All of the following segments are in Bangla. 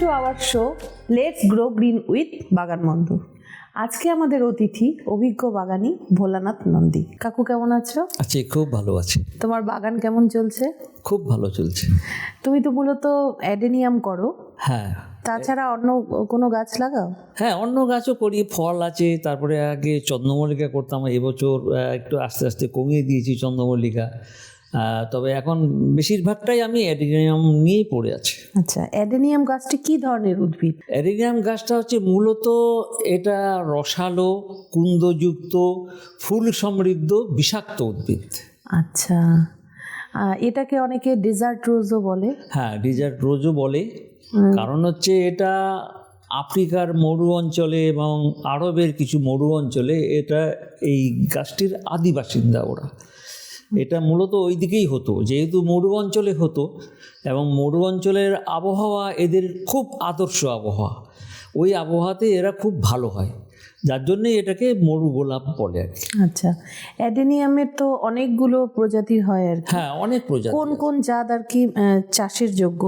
To our show let's grow green with Bagan Bandhu আজকে আমাদের অতিথি অভিজ্ঞ বাগানি ভোলানাথ নন্দী। কাকু কেমন আছো? আচ্ছা খুব ভালো আছে। তোমার বাগান কেমন চলছে? খুব ভালো চলছে। তুমি তো মূলত অ্যাডেনিয়াম করো। হ্যাঁ। তাছাড়া অন্য কোনো গাছ লাগাও? হ্যাঁ অন্য গাছও করি ফল আছে তারপরে আগে চন্দ্রমল্লিকা করতাম এবছর একটু আস্তে আস্তে কমিয়ে দিয়েছি চন্দ্রমল্লিকা। তবে এখন বেশিরভাগটাই আমি অ্যাডিনিয়াম নিয়েই পড়ে আছি। আচ্ছা অ্যাডেনিয়াম গাছটি কি ধরনের উদ্ভিদ? অ্যাডিনিয়াম গাছটা হচ্ছে মূলত এটা রসালো কুন্দযুক্ত ফুল সমৃদ্ধ বিষাক্ত উদ্ভিদ। আচ্ছা এটাকে অনেকে ডেজার্ট রোজও বলে। হ্যাঁ ডিজার্ট রোজও বলে। কারণ হচ্ছে এটা আফ্রিকার মরু অঞ্চলে এবং আরবের কিছু মরু অঞ্চলে এটা এই গাছটির আদি বাসিন্দা ওরা। এটা মূলত ওই দিকেই হতো। যেহেতু মরু অঞ্চলে হতো এবং মরু অঞ্চলের আবহাওয়া এদের খুব আদর্শ আবহাওয়া। ওই আবহাওয়াতে এরা খুব ভালো হয়। যার জন্যে এটাকে মরু গোলাপ বলে আর আচ্ছা অ্যাডেনিয়ামের তো অনেকগুলো প্রজাতি হয় আর কি। হ্যাঁ অনেক প্রজাতি কোন কোন জাত আর কি চাষের যোগ্য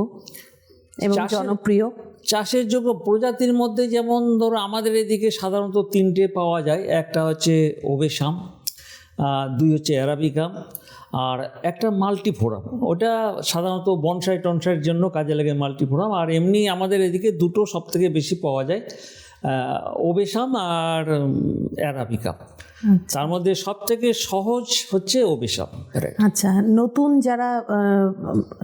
এবং জনপ্রিয়? চাষের যোগ্য প্রজাতির মধ্যে যেমন ধরো আমাদের এদিকে সাধারণত তিনটে পাওয়া যায়। একটা হচ্ছে ওবেশাম দুই হচ্ছে অ্যারাবিকাম আর একটা মাল্টিফোরাম। ওটা সাধারণত বনসাই টনসাইয়ের জন্য কাজে লাগে মাল্টিফোরাম। আর এমনি আমাদের এদিকে দুটো সব থেকে বেশি পাওয়া যায় ওবেশাম আর অ্যারাবিকাম তার মধ্যে সব থেকে সহজ হচ্ছে right? আচ্ছা নতুন যারা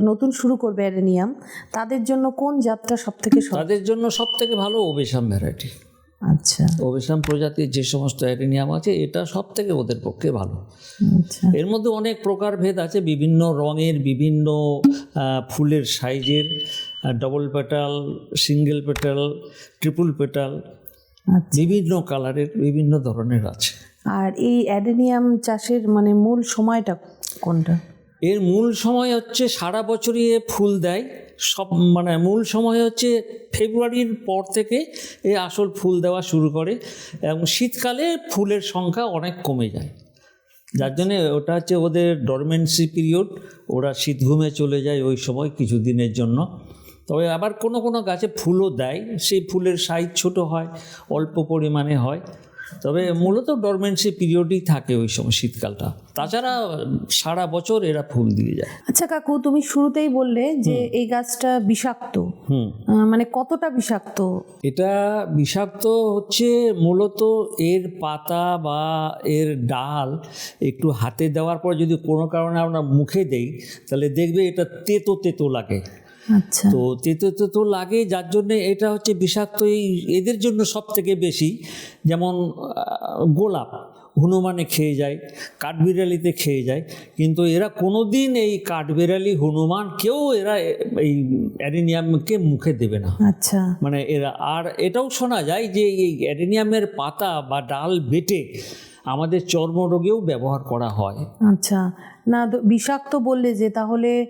নতুন শুরু করবে অ্যাডেনিয়াম তাদের জন্য কোন জাতটা সব থেকে তাদের জন্য সব থেকে ভালো ওবেশাম ভ্যারাইটি। আচ্ছা। ওবেশাম প্রজাতির যে সমস্ত অ্যাডেনিয়াম আছে এটা সব থেকে ওদের পক্ষে ভালো। আচ্ছা। এর মধ্যে অনেক প্রকারভেদ আছে বিভিন্ন রঙের বিভিন্ন ফুলের সাইজের double petal single petal triple petal বিভিন্ন কালারের বিভিন্ন ধরনের আছে। আর এই অ্যাডেনিয়াম চাষের মানে মূল সময়টা কোনটা? এর মূল সময় হচ্ছে সারা বছরই ফুল দেয়। সব মানে মূল সময় হচ্ছে ফেব্রুয়ারির পর থেকে এ আসল ফুল দেওয়া শুরু করে এবং শীতকালে ফুলের সংখ্যা অনেক কমে যায়। যার জন্যে ওটা হচ্ছে ওদের ডরমেন্সি পিরিয়ড ওরা শীত ঘুমে চলে যায় ওই সময় কিছু দিনের জন্য। তবে আবার কোনো কোনো গাছে ফুলও দেয়, সেই ফুলের সাইজ ছোট হয়, অল্প পরিমাণে হয়। তবে মূলত ডরমেন্সি পিরিয়ডই থাকে ওই সময় শীতকালটা। তাছাড়া সারা বছর এরা ফুল দিয়ে যায়। আচ্ছা কাকু তুমি শুরুতেই বললে যে এই গাছটা বিষাক্ত। মানে কতটা বিষাক্ত? এটা বিষাক্ত হচ্ছে মূলত এর পাতা বা এর ডাল একটু হাতে দেওয়ার পর যদি কোনো কারণে আমরা মুখে দেই তাহলে দেখবে এটা তেতো তেতো লাগে। তো তেতো তেতো লাগে যার জন্যে এটা হচ্ছে বিষাক্ত এই এদের জন্য সব থেকে বেশি যেমন গোলাপ হনুমানে খেয়ে যায় কাঠবিড়ালিতে খেয়ে যায় কিন্তু এরা কোনো দিন এই কাঠবিড়ালি হনুমান কেউ এরা এই অ্যারিনিয়ামকে মুখে দেবে না। আচ্ছা। মানে এরা আর এটাও শোনা যায় যে এই অ্যাডেনিয়ামের পাতা বা ডাল বেটে আমাদের চর্মরোগেও ব্যবহার করা হয়। আচ্ছা। না বিষাক্ত বললে যে তাহলে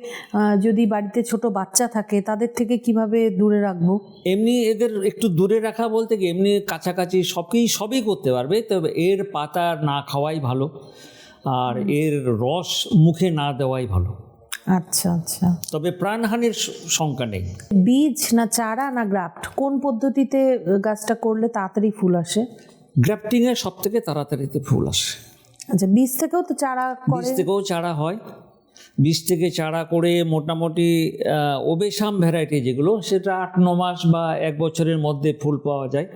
যদি বাড়িতে ছোট বাচ্চা থাকে তাদের থেকে কীভাবে দূরে রাখব? এমনি এদের একটু দূরে রাখা বলতে কি এমনি কাছাকাছি সবই সবই করতে পারবে তবে এর পাতা না খাওয়াই ভালো আর এর রস মুখে না দেওয়াই ভালো। আচ্ছা আচ্ছা। তবে প্রাণহানির শঙ্কা নেই। বীজ না চারা না গ্রাফট কোন পদ্ধতিতে গাছটা করলে তাড়াতাড়ি ফুল আসে? গ্রাফটিংয়ে সব থেকে তাড়াতাড়িতে ফুল আসে। আচ্ছা বীজ থেকেও তো চারা বীজ থেকেও চারা হয়। বীজ থেকে চারা করে মোটামুটি ওবেশাম ওবেসাম ভ্যারাইটি যেগুলো সেটা আট ন মাস বা এক বছরের মধ্যে ফুল পাওয়া যায়।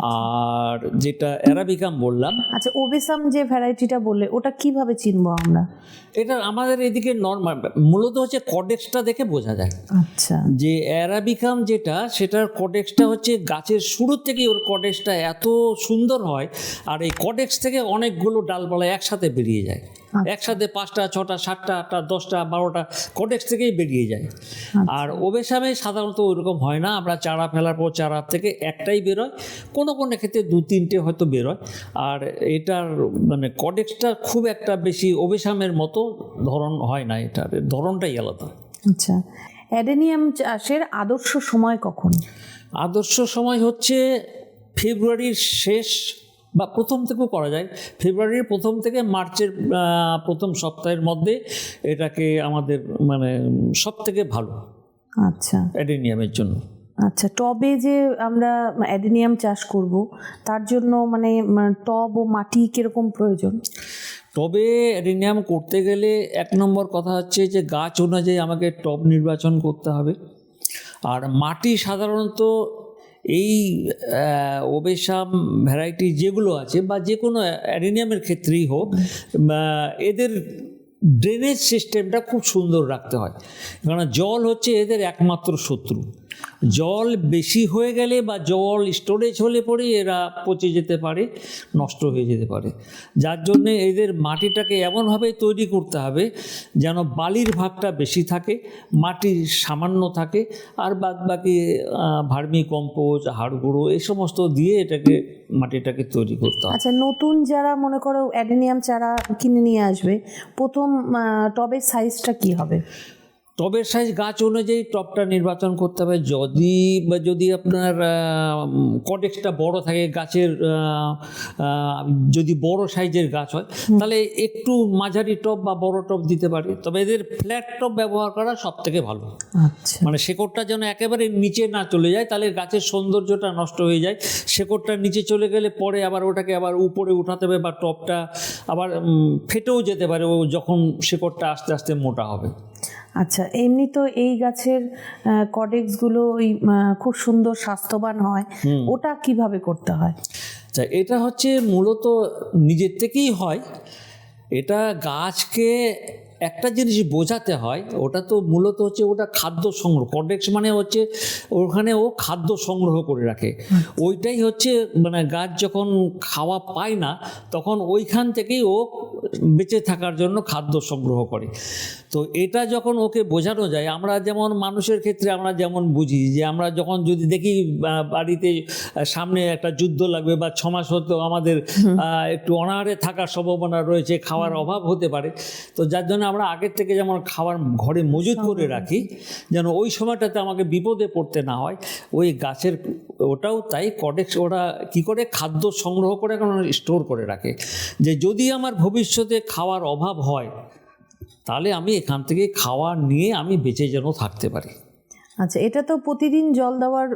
আর যেটা অ্যারাবিকাম বললাম। আচ্ছা ওবেসাম যে ভ্যারাইটিটা বললে ওটা কীভাবে চিনবো আমরা? এটা আমাদের এদিকে নর্মাল মূলত হচ্ছে কডেক্সটা দেখে বোঝা যায়। আচ্ছা। যে অ্যারাবিকাম যেটা সেটার কডেক্সটা হচ্ছে গাছের শুরুর থেকেই ওর কডেক্সটা এত সুন্দর হয় আর এই কডেক্স থেকে অনেকগুলো ডালপালা একসাথে বেরিয়ে যায়। একসাথে পাঁচটা ছটা সাতটা আটটা দশটা বারোটা কডেক্স থেকেই বেরিয়ে যায়। আর ওবেসামে সাধারণত ওইরকম হয় না আমরা চারা ফেলার পর চারা থেকে একটাই বেরোয়। কোনো কোনো ক্ষেত্রে দু তিনটে হয়তো বেরোয়। আর এটার মানে কডেক্সটা খুব একটা বেশি ওবেসামের মতো ধরন হয় না এটার ধরনটাই আলাদা। আচ্ছা। অ্যাডেনিয়াম চাষের আদর্শ সময় কখন? আদর্শ সময় হচ্ছে ফেব্রুয়ারির শেষ বা প্রথম থেকেও করা যায়। ফেব্রুয়ারির প্রথম থেকে মার্চের প্রথম সপ্তাহের মধ্যে এটাকে আমাদের মানে সব থেকে ভালো। আচ্ছা। অ্যাডেনিয়ামের জন্য। আচ্ছা টবে যে আমরা অ্যাডেনিয়াম চাষ করব তার জন্য মানে টব ও মাটি কীরকম প্রয়োজন? টবে অ্যাডেনিয়াম করতে গেলে এক নম্বর কথা হচ্ছে যে গাছ অনুযায়ী আমাকে টব নির্বাচন করতে হবে। আর মাটি সাধারণত এই ওবেশাম ভ্যারাইটি যেগুলো আছে বা যে কোনো অ্যারেনিয়ামের ক্ষেত্রেই হোক এদের ড্রেনেজ সিস্টেমটা খুব সুন্দর রাখতে হয়। কারণ জল হচ্ছে এদের একমাত্র শত্রু। জল বেশি হয়ে গেলে বা জল স্টোরেজ হলে পরে এরা পচে যেতে পারে, নষ্ট হয়ে যেতে পারে। যার জন্যে এদের মাটিটাকে এমনভাবে তৈরি করতে হবে যেন বালির ভাগটা বেশি থাকে, মাটির সামান্য থাকে, আর বাদ বাকি ভার্মি কম্পোজ হাড় গুঁড়ো এই সমস্ত দিয়ে এটাকে, মাটিটাকে তৈরি করতে হবে। আচ্ছা নতুন যারা মনে করো অ্যাডেনিয়াম চারা কিনে নিয়ে আসবে, প্রথম টবের সাইজটা কি হবে? টবের সাইজ গাছ অনুযায়ী টবটা নির্বাচন করতে হবে। যদি বা যদি আপনার কটেক্সটা বড় থাকে গাছের যদি বড় সাইজের গাছ হয় তাহলে একটু মাঝারি টব বা বড় টব দিতে পারে। তবে এদের ফ্ল্যাট টপ ব্যবহার করা সব থেকে ভালো। আচ্ছা। মানে শেকড়টা যেন একেবারে নিচে না চলে যায় তাহলে গাছের সৌন্দর্যটা নষ্ট হয়ে যায়। শেকড়টা নিচে চলে গেলে পরে আবার ওটাকে আবার উপরে উঠাতে হবে বা টপটা আবার ফেটেও যেতে পারে। ও যখন শেকড়টা আস্তে আস্তে মোটা হবে। আচ্ছা এমনি তো এই গাছের কডেক্সগুলো ওই খুব সুন্দর স্বাস্থ্যবান হয়। ওটা কীভাবে করতে হয়? আচ্ছা এটা হচ্ছে মূলত নিজের থেকেই হয়। এটা গাছকে একটা জিনিস বোঝাতে হয় ওটা তো মূলত হচ্ছে ওটা খাদ্য সংগ্রহ কডেক্স মানে হচ্ছে ওখানে ও খাদ্য সংগ্রহ করে রাখে। ওইটাই হচ্ছে মানে গাছ যখন খাওয়া পায় না তখন ওইখান থেকেই ও বেঁচে থাকার জন্য খাদ্য সংগ্রহ করে। তো এটা যখন ওকে বোঝানো যায় আমরা যেমন মানুষের ক্ষেত্রে আমরা যেমন বুঝি যে আমরা যখন যদি দেখি বাড়িতে সামনে একটা যুদ্ধ লাগবে বা ছমাস মাস হতো আমাদের একটু অনাহারে থাকার সম্ভাবনা রয়েছে খাওয়ার অভাব হতে পারে। তো যার জন্য আমরা আগের থেকে যেমন খাবার ঘরে মজুত করে রাখি যেন ওই সময়টাতে আমাকে বিপদে পড়তে না হয়। ওই গাছের ওটাও তাই কডেক্স ওরা কি করে? খাদ্য সংগ্রহ করে স্টোর করে রাখে। যে যদি আমার ভবিষ্যতে খাওয়ার অভাব হয় তাহলে আমি এখান থেকে খাওয়া নিয়ে আমি বেঁচে যেন থাকতে পারি। আচ্ছা এটা তো প্রতিদিন জল দেওয়ার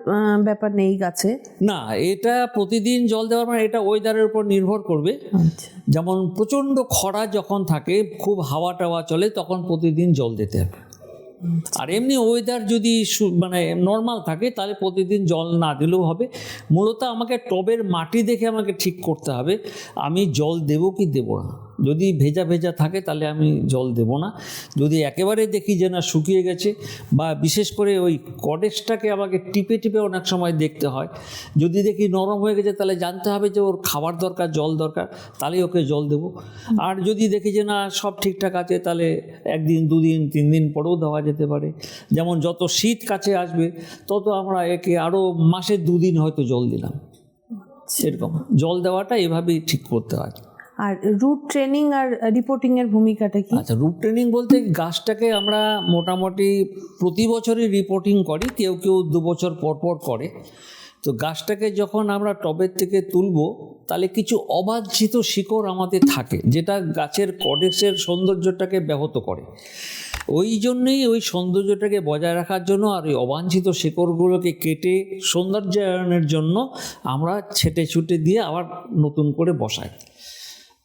ব্যাপার নেই গাছে। না এটা প্রতিদিন জল দেওয়ার মানে এটা ওয়েদারের উপর নির্ভর করবে। আচ্ছা। যেমন প্রচণ্ড খরা যখন থাকে খুব হাওয়া টাওয়া চলে তখন প্রতিদিন জল দিতে হবে। আর এমনি ওয়েদার যদি মানে নর্মাল থাকে তাহলে প্রতিদিন জল না দিলেও হবে। মূলত আমাকে টবের মাটি দেখে আমাকে ঠিক করতে হবে। আমি জল দেবো কি দেবো না। যদি ভেজা ভেজা থাকে তাহলে আমি জল দেবো না। যদি একেবারে দেখি যে না শুকিয়ে গেছে বা বিশেষ করে ওই কডেক্সটাকে আমাকে টিপে টিপে অনেক সময় দেখতে হয়। যদি দেখি নরম হয়ে গেছে তাহলে জানতে হবে যে ওর খাবার দরকার জল দরকার তাহলেই ওকে জল দেবো। আর যদি দেখি যে না সব ঠিকঠাক আছে তাহলে একদিন দুদিন তিন দিন পরেও দেওয়া যেতে পারে। যেমন যত শীত কাছে আসবে তত আমরা একে আরও মাসে দুদিন হয়তো জল দিলাম। সেরকম জল দেওয়াটা এভাবেই ঠিক করতে হয়। আর রুট ট্রেনিং আর রিপোর্টিং এর ভূমিকাটা কি? আচ্ছা রুট ট্রেনিং বলতে গাছটাকে আমরা মোটামুটি প্রতি বছরই রিপোর্টিং করি, কেউ কেউ দু বছর পর পর করে। তো গাছটাকে যখন আমরা টবের থেকে তুলবো, তাহলে কিছু অবাঞ্ছিত শিকড় আমাদের থাকে, যেটা গাছের কডেক্সের সৌন্দর্যটাকে ব্যাহত করে। ওই জন্যই ওই সৌন্দর্যটাকে বজায় রাখার জন্য আর ওই অবাঞ্ছিত শিকড়গুলোকে কেটে সৌন্দর্যায়নের জন্য আমরা ছেটে ছুটে দিয়ে আবার নতুন করে বসাই।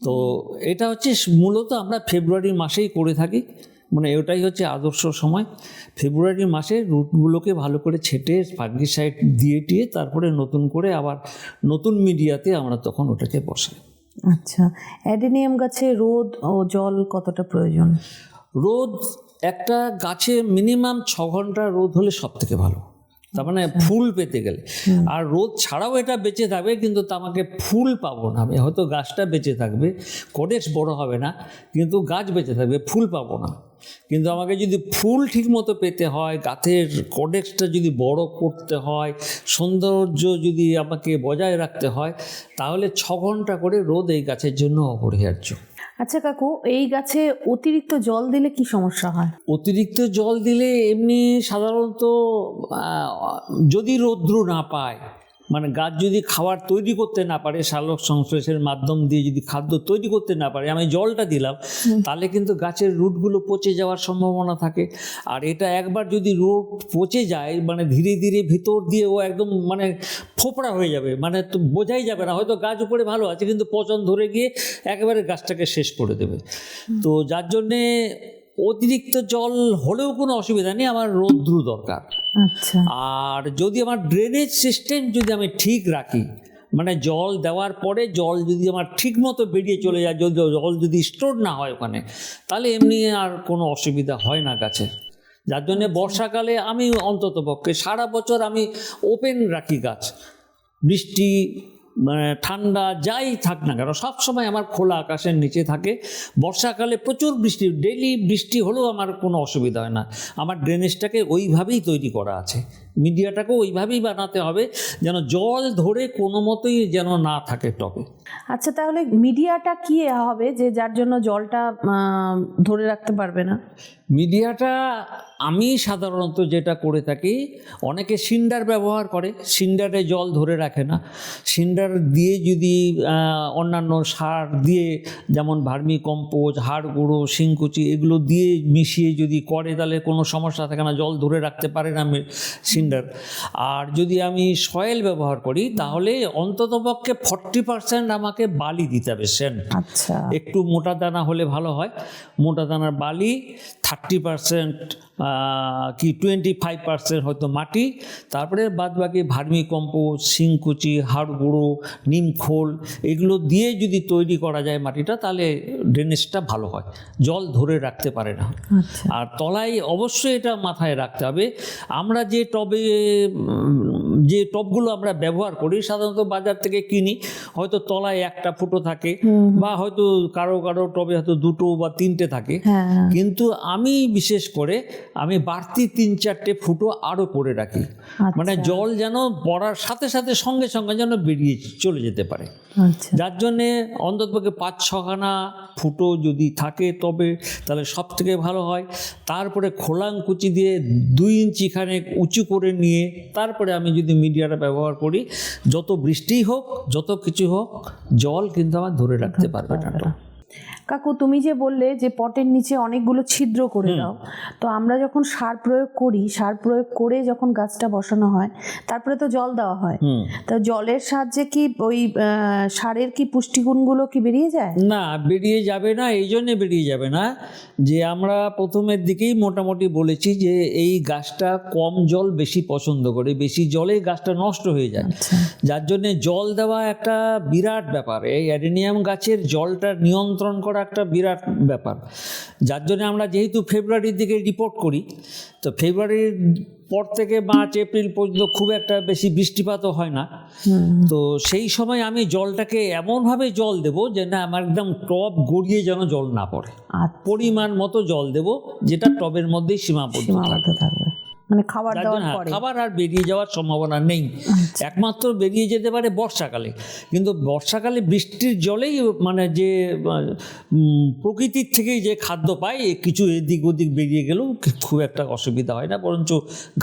তো এটা হচ্ছে মূলত আমরা ফেব্রুয়ারি মাসেই করে থাকি। মানে ওটাই হচ্ছে আদর্শ সময়। ফেব্রুয়ারি মাসে রুটগুলোকে ভালো করে ছেটে ফাঙ্গিসাইড দিয়ে টিয়ে তারপরে নতুন করে আবার নতুন মিডিয়াতে আমরা তখন ওটাকে বসাই। আচ্ছা অ্যাডেনিয়াম গাছে রোদ ও জল কতটা প্রয়োজন? রোদ একটা গাছে মিনিমাম ছ ঘণ্টা রোদ হলে সব থেকে ভালো। তার মানে ফুল পেতে গেলে। আর রোদ ছাড়াও এটা বেঁচে থাকবে কিন্তু তা আমাকে ফুল পাবো না। আমি হয়তো গাছটা বেঁচে থাকবে কডেক্স বড় হবে না কিন্তু গাছ বেঁচে থাকবে ফুল পাবো না। কিন্তু আমাকে যদি ফুল ঠিক মতো পেতে হয় গাছের কডেক্সটা যদি বড় করতে হয় সৌন্দর্য যদি আমাকে বজায় রাখতে হয় তাহলে ছ ঘণ্টা করে রোদ এই গাছের জন্য অপরিহার্য। আচ্ছা কাকু, এই গাছে অতিরিক্ত জল দিলে কি সমস্যা হয়? অতিরিক্ত জল দিলে এমনি সাধারণত যদি রৌদ্র না পায় মানে গাছ যদি খাবার তৈরি করতে না পারে সালোক সংশ্লেষের মাধ্যম দিয়ে যদি খাদ্য তৈরি করতে না পারে আমি জলটা দিলাম তাহলে কিন্তু গাছের রুটগুলো পচে যাওয়ার সম্ভাবনা থাকে। আর এটা একবার যদি রুট পচে যায় মানে ধীরে ধীরে ভিতর দিয়ে ও একদম মানে ফোপড়া হয়ে যাবে মানে তো বোঝাই যাবে না হয়তো গাছ উপরে ভালো আছে কিন্তু পচন ধরে গিয়ে একেবারে গাছটাকে শেষ করে দেবে। তো যার জন্যে অতিরিক্ত জল হলেও কোনো অসুবিধা নেই আমার রৌদ্র দরকার। আচ্ছা। আর যদি আমার ড্রেনেজ সিস্টেম যদি আমি ঠিক রাখি মানে জল দেওয়ার পরে জল যদি আমার ঠিক মতো বেরিয়ে চলে যায় যদি জল যদি স্টোর না হয় ওখানে তাহলে এমনি আর কোনো অসুবিধা হয় না গাছের যার জন্যে বর্ষাকালে আমি অন্তত পক্ষে সারা বছর আমি ওপেন রাখি গাছ। বৃষ্টি মানে ঠান্ডা যাই থাক না কেন সবসময় আমার খোলা আকাশের নিচে থাকে। বর্ষাকালে প্রচুর বৃষ্টি ডেলি বৃষ্টি হলেও আমার কোনো অসুবিধা হয় না। আমার ড্রেনেজটাকে ওইভাবেই তৈরি করা আছে। মিডিয়াটাকেও ওইভাবেই বানাতে হবে যেন জল ধরে কোনো মতোই যেন না থাকে টবে। আচ্ছা তাহলে মিডিয়াটা কি হবে যে যার জন্য জলটা ধরে রাখতে পারবে না? মিডিয়াটা আমি সাধারণত যেটা করে থাকি অনেকে সিন্ডার ব্যবহার করে সিন্ডারে জল ধরে রাখে না। সিন্ডার দিয়ে যদি অন্যান্য সার দিয়ে যেমন ভার্মি কম্পোজ হাড় গুঁড়ো শিংকুচি এগুলো দিয়ে মিশিয়ে যদি করে তাহলে কোনো সমস্যা থাকে না জল ধরে রাখতে পারে না সিন্ডার আর যদি আমি সয়েল ব্যবহার করি তাহলে অন্ততপক্ষে ফর্টি পার্সেন্ট আমাকে বালি দিতে হবে সেন্ট। আচ্ছা। একটু মোটা দানা হলে ভালো হয়। মোটা দানার বালি থার্টি পারসেন্ট কি টোয়েন্টি ফাইভ পার্সেন্ট হয়তো মাটি। তারপরে বাদ বাকি ভার্মি কম্পোজ শিংকুচি হাড় গুঁড়ো নিমখোল এগুলো দিয়ে যদি তৈরি করা যায় মাটিটা তাহলে ড্রেনেজটা ভালো হয়। জল ধরে রাখতে পারে না। আচ্ছা। আর তলায় অবশ্যই এটা মাথায় রাখতে হবে। আমরা যে টবে যে টবগুলো আমরা ব্যবহার করি সাধারণত বাজার থেকে কিনি হয়তো তলায় একটা ফুটো থাকে বা হয়তো কারও কারও টবে হয়তো দুটো বা তিনটে থাকে। হ্যাঁ হ্যাঁ। কিন্তু আমি বিশেষ করে আমি বাড়তি তিন চারটে ফুটো আরও করে রাখি। আচ্ছা। মানে জল যেন পড়ার সাথে সাথে সঙ্গে সঙ্গে যেন বেরিয়ে চলে যেতে পারে। আচ্ছা। যার জন্যে অন্ততপক্ষে পাঁচ ছখানা ফুটো যদি থাকে তবে তাহলে সব থেকে ভালো হয়। তারপরে খোলাং কুচি দিয়ে দুই ইঞ্চি খানেক উঁচু করে নিয়ে তারপরে আমি যদি মিডিয়াটা ব্যবহার করি যত বৃষ্টি হোক যত কিছু হোক জল কিন্তু আমার ধরে রাখতে পারবে না। কাকু তুমি যে বললে যে পটের নিচে অনেকগুলো ছিদ্র করে দাও তো আমরা যখন সার প্রয়োগ করি সার প্রয়োগ করে যখন গাছটা বসানো হয় তারপরে তো জল দেওয়া হয়। তো জলের সাহায্যে কি ওই সারের কি পুষ্টিগুণগুলো কি বেরিয়ে যায়? না বেরিয়ে যাবে না এই জন্যে বেরিয়ে যাবে না। যে আমরা প্রথমের দিকেই মোটামুটি বলেছি যে এই গাছটা কম জল বেশি পছন্দ করে বেশি জলে গাছটা নষ্ট হয়ে যায়। আচ্ছা। যার জন্যে জল দেওয়া একটা বিরাট ব্যাপার। এই অ্যাডেনিয়াম গাছের জলটা নিয়ন্ত্রণ করা একটা বিরাট ব্যাপার। যার জন্য আমরা যেহেতু ফেব্রুয়ারির দিকে রিপোর্ট করি তো ফেব্রুয়ারির পর থেকে মার্চ এপ্রিল পর্যন্ত খুব একটা বেশি বৃষ্টিপাতও হয় না। তো সেই সময় আমি জলটাকে এমনভাবে জল দেব যে না আমার একদম টব গড়িয়ে যেন জল না পড়ে। আর পরিমাণ মতো জল দেব যেটা টবের মধ্যেই সীমাবদ্ধ থাকবে। মানে খাবার জন্য হ্যাঁ, পরে। খাবার আর বেরিয়ে যাওয়ার সম্ভাবনা নেই। আচ্ছা। একমাত্র বেরিয়ে যেতে পারে বর্ষাকালে। কিন্তু বর্ষাকালে বৃষ্টির জলেই মানে যে প্রকৃতির থেকেই যে খাদ্য পায় কিছু এদিক ওদিক বেরিয়ে গেলেও খুব একটা অসুবিধা হয় না। বরঞ্চ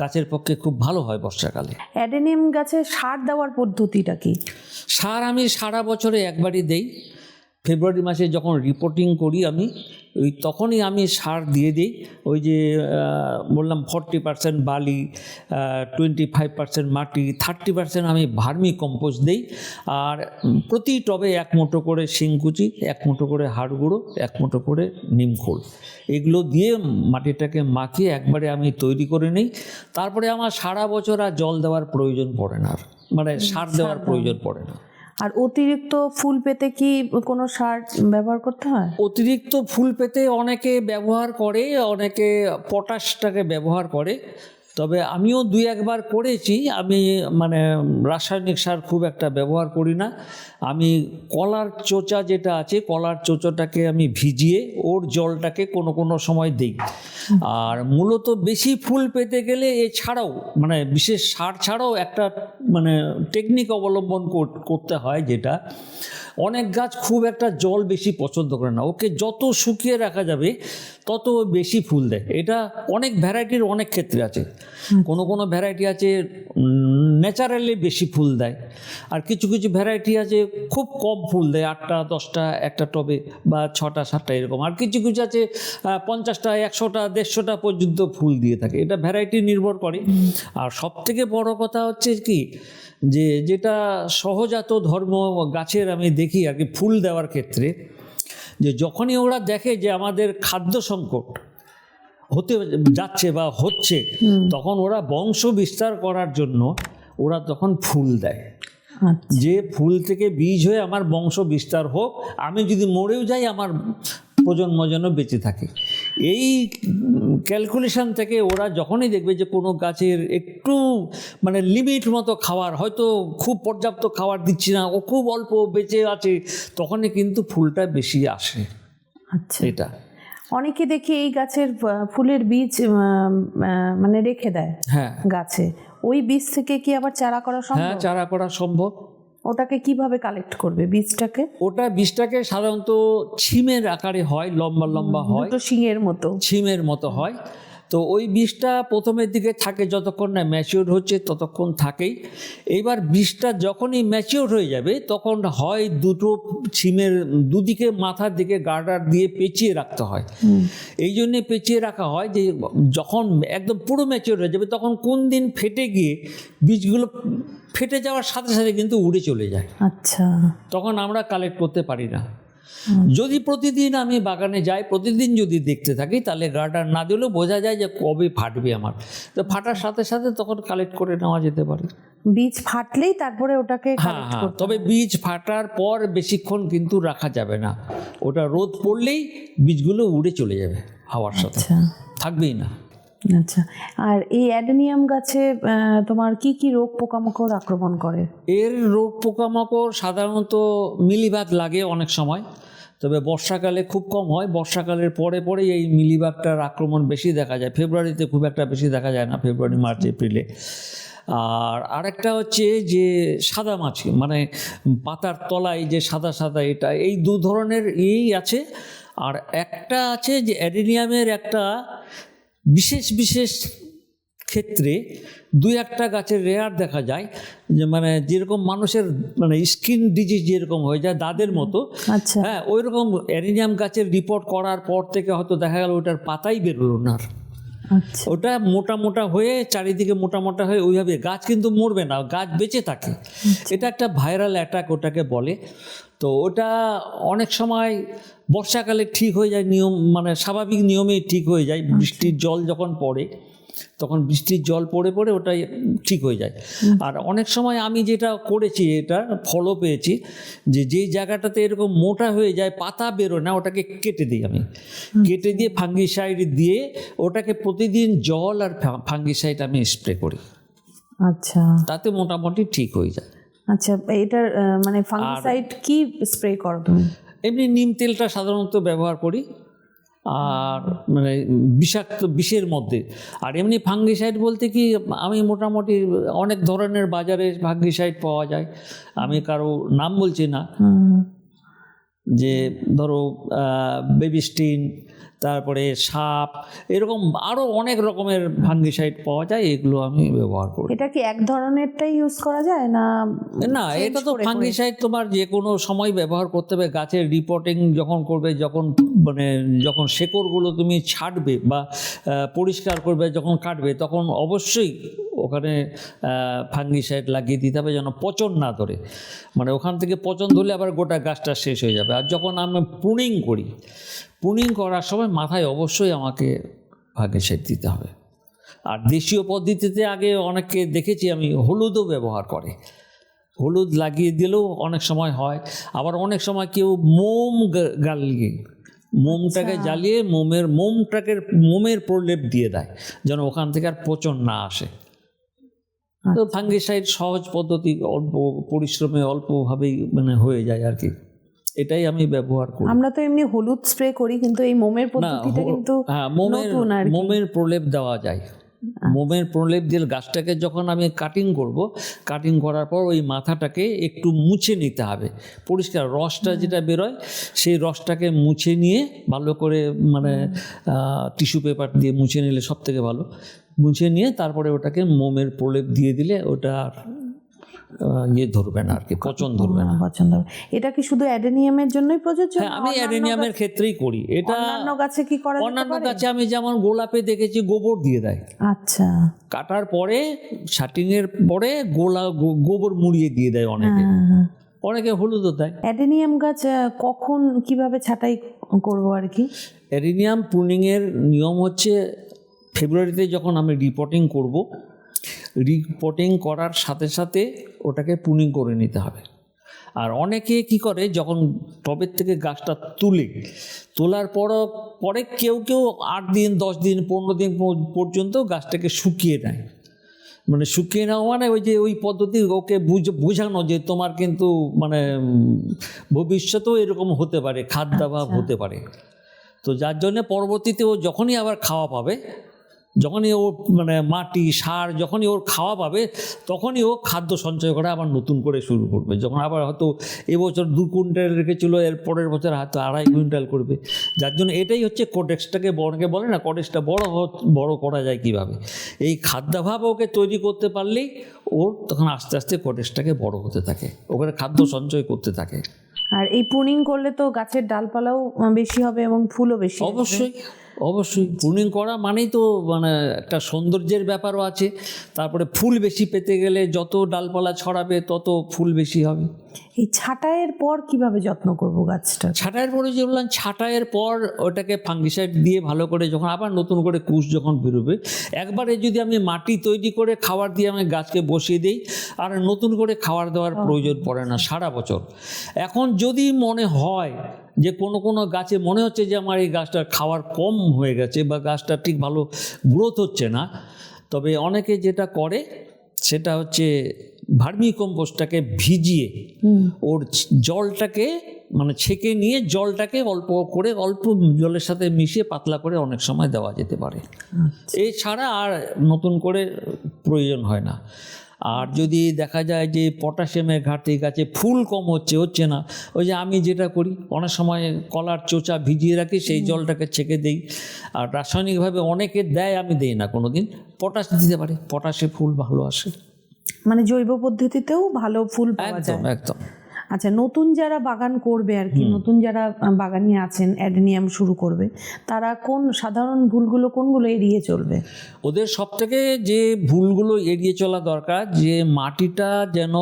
গাছের পক্ষে খুব ভালো হয় বর্ষাকালে। অ্যাডেনিয়াম গাছে সার দেওয়ার পদ্ধতিটা কি? সার আমি সারা বছরে একবারই দেই। ফেব্রুয়ারি মাসে যখন রিপোর্টিং করি আমি ওই তখনই আমি সার দিয়ে দিই। ওই যে বললাম ফর্টি পার্সেন্ট বালি টোয়েন্টি ফাইভ পার্সেন্ট মাটি থার্টি পার্সেন্ট আমি ভার্মি কম্পোস্ট দিই। আর প্রতি টবে এক মুঠো করে শিংকুচি এক মুঠো করে হাড় গুঁড়ো এক মুঠো করে নিমখোল এগুলো দিয়ে মাটিটাকে মাখিয়ে একবারে আমি তৈরি করে নিই। তারপরে আমার সারা বছর আর জল দেওয়ার প্রয়োজন পড়ে না আর। মানে সার দেওয়ার প্রয়োজন পড়ে না। আর অতিরিক্ত ফুল পেতে কি কোনো সার ব্যবহার করতে হয়? অতিরিক্ত ফুল পেতে অনেকে ব্যবহার করে, অনেকে পটাশটাকে ব্যবহার করে। তবে আমিও দুই একবার করেছি। আমি মানে রাসায়নিক সার খুব একটা ব্যবহার করি না। আমি কলার চোচা যেটা আছে, কলার চোচাটাকে আমি ভিজিয়ে ওর জলটাকে কোনো কোনো সময় দিই। আর মূলত বেশি ফুল পেতে গেলে এছাড়াও মানে বিশেষ সার ছাড়াও একটা মানে টেকনিক অবলম্বন কর- করতে হয় যেটা। অনেক গাছ খুব একটা জল বেশি পছন্দ করে না। ওকে যত শুকিয়ে রাখা যাবে তত বেশি ফুল দেয়। এটা অনেক ভ্যারাইটির অনেক ক্ষেত্রে আছে। কোনো কোনো ভ্যারাইটি আছে ন্যাচারালি বেশি ফুল দেয়। আর কিছু কিছু ভ্যারাইটি আছে খুব কম ফুল দেয় আটটা দশটা একটা টবে বা ছটা সাতটা এরকম। আর কিছু কিছু আছে পঞ্চাশটা একশোটা দেড়শোটা পর্যন্ত ফুল দিয়ে থাকে। এটা ভ্যারাইটি নির্ভর করে। আর সব থেকে বড় কথা হচ্ছে কি যে যেটা সহজাত ধর্ম গাছের আমি দেখি আর কি ফুল দেওয়ার ক্ষেত্রে যে যখনই ওরা দেখে যে আমাদের খাদ্য সংকট হতে যাচ্ছে বা হচ্ছে তখন ওরা বংশ বিস্তার করার জন্য ওরা তখন ফুল দেয়। আচ্ছা। যে ফুল থেকে বীজ হয়ে আমার বংশ বিস্তার হোক আমি যদি মরেও যাই আমার প্রজন্ম যেন বেঁচে থাকে। এই ক্যালকুলেশন থেকে ওরা যখনই দেখবে যে কোনো গাছের একটু মানে লিমিট মতো খাবার হয়তো খুব পর্যাপ্ত খাবার দিচ্ছি না ও খুব অল্প বেঁচে আছে তখনই কিন্তু ফুলটা বেশি আসে। আচ্ছা। এটা। অনেকে দেখি এই গাছের ফুলের বীজ মানে রেখে দেয় হ্যাঁ। গাছে। ওই বীজ থেকে কি আবার চারা করা সম্ভব? হ্যাঁ চারা করা সম্ভব। ওটাকে কীভাবে কালেক্ট করবে? বীজটাকে? ওটা বীজটাকে সাধারণত ছিমের আকারে হয় লম্বা লম্বা হয়। তো শিঙের মতো। ছিমের মতো হয়। তো ওই বীজটা প্রথমের দিকে থাকে যতক্ষণ না ম্যাচিওর হচ্ছে ততক্ষণ থাকেই। এইবার বীজটা যখনই ম্যাচিওর হয়ে যাবে তখন হয় দুটো ছিমের দুদিকে মাথার দিকে গার্ডার দিয়ে পেঁচিয়ে রাখতে হয়। এই জন্যে পেঁচিয়ে রাখা হয় যে যখন একদম পুরো ম্যাচিওর হয়ে যাবে তখন কোন দিন ফেটে গিয়ে বীজগুলো ফেটে যাওয়ার সাথে সাথে কিন্তু উড়ে চলে যায়। আচ্ছা। তখন আমরা কালেক্ট করতে পারি না। যদি প্রতিদিন আমি বাগানে যাই প্রতিদিন যদি দেখতে থাকি তাহলে গার্ডার না দিলেও বোঝা যায় যে কবে ফাটবে আমার। তো ফাটার সাথে সাথে তখন কালেক্ট করে নেওয়া যেতে পারে। বীজ ফাটলেই তারপরে ওটাকে হ্যাঁ হ্যাঁ তবে বীজ ফাটার পর বেশিক্ষণ কিন্তু রাখা যাবে না। ওটা রোদ পড়লেই বীজগুলো উড়ে চলে যাবে হাওয়ার সাথে। আচ্ছা। থাকবেই না। আচ্ছা। আর এই অ্যাডেনিয়াম গাছে তোমার কি কি রোগ পোকামাকড় আক্রমণ করে? এর রোগ পোকামাকড় সাধারণত মিলিবাগ লাগে অনেক সময়, তবে বর্ষাকালে খুব কম হয়। বর্ষাকালের পরে পরেই এই মিলিবাগটার আক্রমণ বেশি দেখা যায়। ফেব্রুয়ারিতে খুব একটা বেশি দেখা যায় না, ফেব্রুয়ারি, মার্চ, এপ্রিলে। আর আরেকটা হচ্ছে যে সাদা মাছি মানে পাতার তলায় যে সাদা সাদা এটা, এই দু ধরনের এই আছে। আর একটা আছে যে অ্যাডেনিয়ামের একটা বিশেষ বিশেষ ক্ষেত্রে দুই একটা গাছের রেয়ার দেখা যায় যে মানে যেরকম মানুষের মানে স্কিন ডিজিজ যেরকম হয়ে যায় দাদের মতো আচ্ছা। হ্যাঁ ওই রকম অ্যারিনিয়াম গাছের রিপোর্ট করার পর থেকে হয়তো দেখা গেল ওটার পাতাই বেরোলো না। আর। আচ্ছা। ওটা মোটা মোটা হয়ে চারিদিকে মোটা মোটা হয়ে ওইভাবে গাছ কিন্তু মরবে না গাছ বেঁচে থাকে। এটা একটা ভাইরাল অ্যাটাক ওটাকে বলে। তো ওটা অনেক সময় বর্ষাকালে ঠিক হয়ে যায় নিয়ম মানে স্বাভাবিক নিয়মেই ঠিক হয়ে যায়। বৃষ্টির জল যখন পড়ে তখন বৃষ্টির জল পড়ে পড়ে ওটাই ঠিক হয়ে যায়। আর অনেক সময় আমি যেটা করেছি এটা ফলো পেয়েছি যে যেই জায়গাটাতে এরকম মোটা হয়ে যায় পাতা বেরোয় না ওটাকে কেটে দিই আমি। কেটে দিয়ে ফাঙ্গিসাইড দিয়ে ওটাকে প্রতিদিন জল আর ফাঙ্গিসাইড আমি স্প্রে করি। আচ্ছা। তাতে মোটামুটি ঠিক হয়ে যায়। আচ্ছা এটার মানে ফাঙ্গিসাইড কি স্প্রে করো তুমি এমনি নিম তেলটা সাধারণত ব্যবহার করি আর মানে বিষাক্ত বিষের মধ্যে। আর এমনি ফাঙ্গিসাইড বলতে কি আমি মোটামুটি অনেক ধরনের বাজারে ফাঙ্গিসাইড পাওয়া যায়। আমি কারও নাম বলছি না। যে ধরো বেবিস্টিন তারপরে সাপ এরকম আরও অনেক রকমের ফাঙ্গিসাইড পাওয়া যায় এগুলো আমি ব্যবহার করি। এটা কি এক ধরনেরটাই ইউজ করা যায় না না এটা তো? ফাঙ্গিসাইড তোমার যে কোনো সময় ব্যবহার করতে হবে গাছের রিপোর্টিং যখন করবে যখন মানে যখন শেকড়গুলো তুমি ছাড়বে বা পরিষ্কার করবে যখন কাটবে তখন অবশ্যই ওখানে ফাঙ্গিসাইড লাগিয়ে দিতে হবে যেন পচন না ধরে। মানে ওখান থেকে পচন ধরলে আবার গোটা গাছটা শেষ হয়ে যাবে। আর যখন আমি প্রুনিং করি প্রুনিং করার সময় মাথায় অবশ্যই আমাকে ফাঙ্গিসাইড দিতে হবে। আর দেশীয় পদ্ধতিতে আগে অনেককে দেখেছি আমি হলুদও ব্যবহার করে। হলুদ লাগিয়ে দিলেও অনেক সময় হয়। আবার অনেক সময় কেউ মোম গা- জ্বালিয়ে মোমটাকে জ্বালিয়ে মোমের মোমটাকে মোমের প্রলেপ দিয়ে দেয় যেন ওখান থেকে আর পচন না আসে। তো ফাঙ্গিসাইড সহজ পদ্ধতি অল্প পরিশ্রমে অল্পভাবেই মানে হয়ে যায় আর কি। এটাই আমি ব্যবহার করি। আমরা তো এমনি হলুদ স্প্রে করি কিন্তু এই মোমের পদ্ধতিটা কিন্তু হ্যাঁ মোমের। মোমের প্রলেপ দেওয়া যায়। মোমের প্রলেপ দিয়ে গাছটাকে যখন আমি কাটিং করব কাটিং করার পর ওই মাথাটাকে একটু মুছে নিতে হবে। পরিষ্কার রসটা যেটা বেরোয় সেই রসটাকে মুছে নিয়ে ভালো করে মানে টিস্যু পেপার দিয়ে মুছে নিলে সব থেকে ভালো। মুছে নিয়ে তারপরে ওটাকে মোমের প্রলেপ দিয়ে দিলে ওটা ইয়ে ধরবে না আর কি পচন ধরবে না। এটা কি শুধু অ্যাডেনিয়ামের জন্যই প্রযোজ্য? হ্যাঁ আমি অ্যাডেনিয়ামের ক্ষেত্রেই করি। এটা অন্যান্য গাছে কি করা অন্যান্য গাছে আমি যেমন গোলাপে দেখেছি গোবর দিয়ে দেয়। আচ্ছা। কাটার পরে শাটিংয়ের পরে গোলা গোবর মুড়িয়ে দিয়ে দেয় অনেকে। হ্যাঁ, হ্যাঁ। অনেকে হলুদও দেয়। অ্যাডেনিয়াম গাছ কখন কীভাবে ছাঁটাই করব আর কি? অ্যারিনিয়াম প্রুনিংয়ের নিয়ম হচ্ছে ফেব্রুয়ারিতে যখন আমি রিপোর্টিং করব রিপোর্টিং করার সাথে সাথে ওটাকে পুনিং করে নিতে হবে। আর অনেকে কি করে যখন টবের থেকে গাছটা তুলে তোলার পর পরে কেউ কেউ আট দিন দশ দিন পনেরো দিন পর্যন্ত গাছটাকে শুকিয়ে নেয়। মানে শুকিয়ে নেওয়া মানে ওই যে ওই পদ্ধতি ওকে বুঝ- বোঝানো যে তোমার কিন্তু মানে ভবিষ্যতেও এরকম হতে পারে খাদ্যাভাব হতে পারে। তো যার জন্য পরবর্তীতে ও যখনই আবার খাওয়া পাবে যখনই ও মানে মাটি সার যখনই ওর খাওয়া পাবে তখনই ও খাদ্য সঞ্চয় করা আবার নতুন করে শুরু করবে। যখন আবার হয়তো এবছর দু কুইন্টাল রেখেছিল এর পরের বছর হয়তো আড়াই কুইন্টাল করবে। যার জন্য এটাই হচ্ছে কোডেক্সটাকে বড়কে বলে না কোডেক্সটা বড় বড় করা যায় কীভাবে? এই খাদ্যাভাব ওকে তৈরি করতে পারলেই ওর তখন আস্তে আস্তে কোডেক্সটাকে বড় হতে থাকে ওখানে খাদ্য সঞ্চয় করতে থাকে। আর এই প্রুনিং করলে তো গাছের ডালপালাও বেশি হবে এবং ফুলও বেশি অবশ্যই। অবশ্যই প্রুনিং করা মানেই তো মানে একটা সৌন্দর্যের ব্যাপারও আছে। তারপরে ফুল বেশি পেতে গেলে যত ডালপালা ছড়াবে তত ফুল বেশি হবে। এই ছাঁটাইয়ের পর কীভাবে যত্ন করব গাছটা? ছাঁটাইয়ের পরে যে বললাম ছাঁটাইয়ের পর ওটাকে ফাঙ্গিসাইড দিয়ে ভালো করে যখন আবার নতুন করে কুশ যখন বেরোবে একবারে যদি আমি মাটি তৈরি করে খাবার দিয়ে আমি গাছকে বসিয়ে দিই আর নতুন করে খাবার দেওয়ার প্রয়োজন পড়ে না সারা বছর। এখন যদি মনে হয় যে কোনো কোনো গাছে মনে হচ্ছে যে আমার এই গাছটার খাওয়ার কম হয়ে গেছে বা গাছটা ঠিক ভালো গ্রোথ হচ্ছে না। তবে অনেকে যেটা করে সেটা হচ্ছে ভার্মি কম্পোস্টটাকে ভিজিয়ে ওর জলটাকে মানে ছেঁকে নিয়ে জলটাকে অল্প করে অল্প জলের সাথে মিশিয়ে পাতলা করে অনেক সময় দেওয়া যেতে পারে। এছাড়া আর নতুন করে প্রয়োজন হয় না। আর যদি দেখা যায় যে পটাশিয়ামের ঘাটতি গাছে ফুল কম হচ্ছে হচ্ছে না ওই যে আমি যেটা করি অনেক সময় কলার চোচা ভিজিয়ে রাখি সেই জলটাকে ছেঁকে দেই। আর রাসায়নিকভাবে অনেকে দেয় আমি দেই না কোনো দিন পটাশ দিতে পারে পটাশে ফুল ভালো আসে। মানে জৈব পদ্ধতিতেও ভালো ফুল পাওয়া একদম একদম। আচ্ছা নতুন যারা বাগান করবে আর কি নতুন যারা বাগানি আছেন অ্যাডেনিয়াম শুরু করবে তারা কোন সাধারণ ভুলগুলো কোনগুলো এড়িয়ে চলবে? ওদের সব থেকে যে ভুলগুলো এড়িয়ে চলা দরকার যে মাটিটা যেন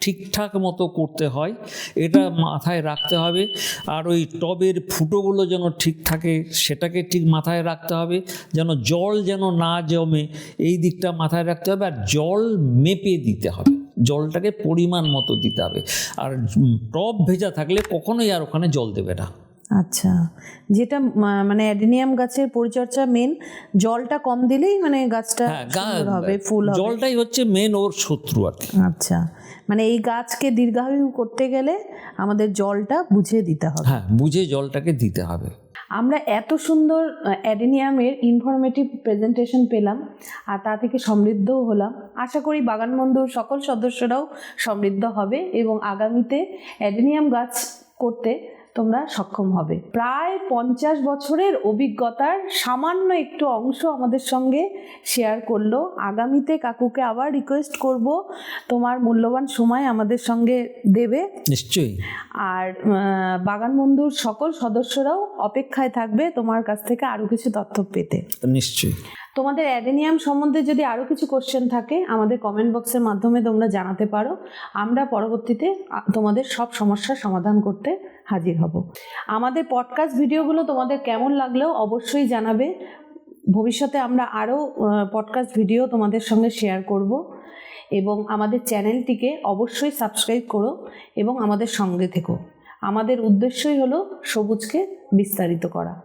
ঠিকঠাক মতো করতে হয় এটা মাথায় রাখতে হবে। আর ওই টবের ফুটোগুলো যেন ঠিক থাকে সেটাকে ঠিক মাথায় রাখতে হবে যেন জল যেন না জমে এই দিকটা মাথায় রাখতে হবে। আর জল মেপে দিতে হবে। জলটাকে পরিমাণ মতো দিতে হবে। আর টব ভেজা থাকলে কখনোই আর ওখানে জল দেবে না। আচ্ছা যেটা মানে অ্যাডেনিয়াম গাছের পরিচর্যা মেন জলটা কম দিলেই মানে গাছটা হ্যাঁ সুন্দর হবে ফুল হবে। জলটাই হচ্ছে মেন ওর শত্রু আর আচ্ছা মানে এই গাছকে দীর্ঘায়ু করতে গেলে আমাদের জলটা বুঝিয়ে দিতে হবে। হ্যাঁ বুঝে জলটাকে দিতে হবে। আমরা এত সুন্দর অ্যাডেনিয়ামের ইনফরমেটিভ প্রেজেন্টেশন পেলাম আর তা থেকে সমৃদ্ধও হলাম। আশা করি বাগান বন্ধুর সকল সদস্যরাও সমৃদ্ধ হবে এবং আগামীতে অ্যাডেনিয়াম গাছ করতে তোমরা সক্ষম হবে। প্রায় পঞ্চাশ বছরের অভিজ্ঞতার সামান্য একটু অংশ আমাদের সঙ্গে শেয়ার করল। আগামীতে কাকুকে আবার রিকোয়েস্ট করব তোমার মূল্যবান সময় আমাদের সঙ্গে দেবে। নিশ্চয়ই। আর বাগান বন্ধুর সকল সদস্যরাও অপেক্ষায় থাকবে তোমার কাছ থেকে আরও কিছু তথ্য পেতে। নিশ্চয়ই। তোমাদের অ্যাডেনিয়াম সম্বন্ধে যদি আরও কিছু কোশ্চেন থাকে আমাদের কমেন্ট বক্সের মাধ্যমে তোমরা জানাতে পারো। আমরা পরবর্তীতে তোমাদের সব সমস্যার সমাধান করতে হাজির হব। আমাদের পডকাস্ট ভিডিওগুলো তোমাদের কেমন লাগলেও অবশ্যই জানাবে। ভবিষ্যতে আমরা আরও পডকাস্ট ভিডিও তোমাদের সঙ্গে শেয়ার করব। এবং আমাদের চ্যানেলটিকে অবশ্যই সাবস্ক্রাইব করো এবং আমাদের সঙ্গে থেকো। আমাদের উদ্দেশ্যই হলো সবুজকে বিস্তারিত করা।